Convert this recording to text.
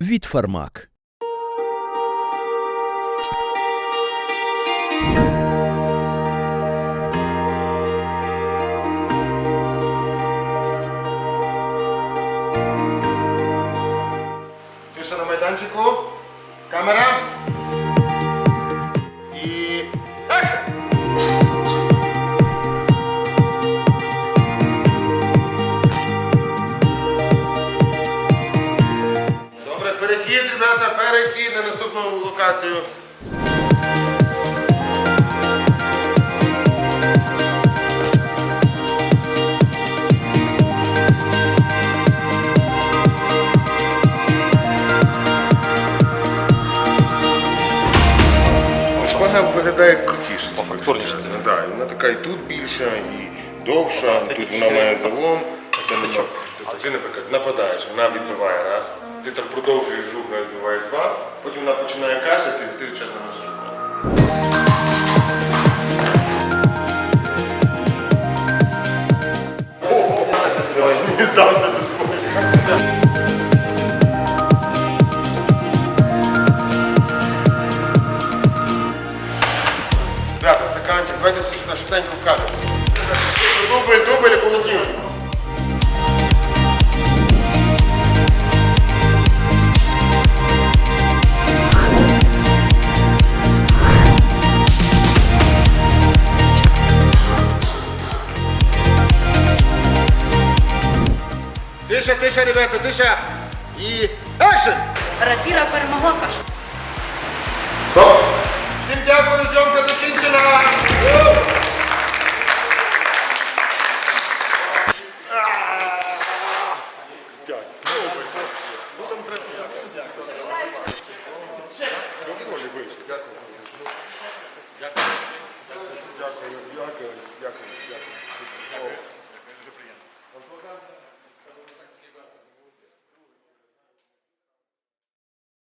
від Фармак. Тиша на майданчику. Камера. Перехід, ребята, перехід на наступну локацію. Шпага виглядає крутіше. По фактурніше. Да, вона така і тут більша, і довша, тут вона має залом. Це нема. Тобто ти, наприклад, нападаєш, вона відбиває раз. Ти там продовжуєш рух, вона відбиває два, потім вона починає кашляти, і ти час заносиш руку. Не здався без бою. Ребята, стаканчик, давайте це сюди швиденько вкажемо. Дубль, дубль і Тиша, тиша, ребята, тиша. І екшн! Рапіра перемогла каша. Стоп! Всім дякую, зйомка закінчена! Ву! Дякую, дякую.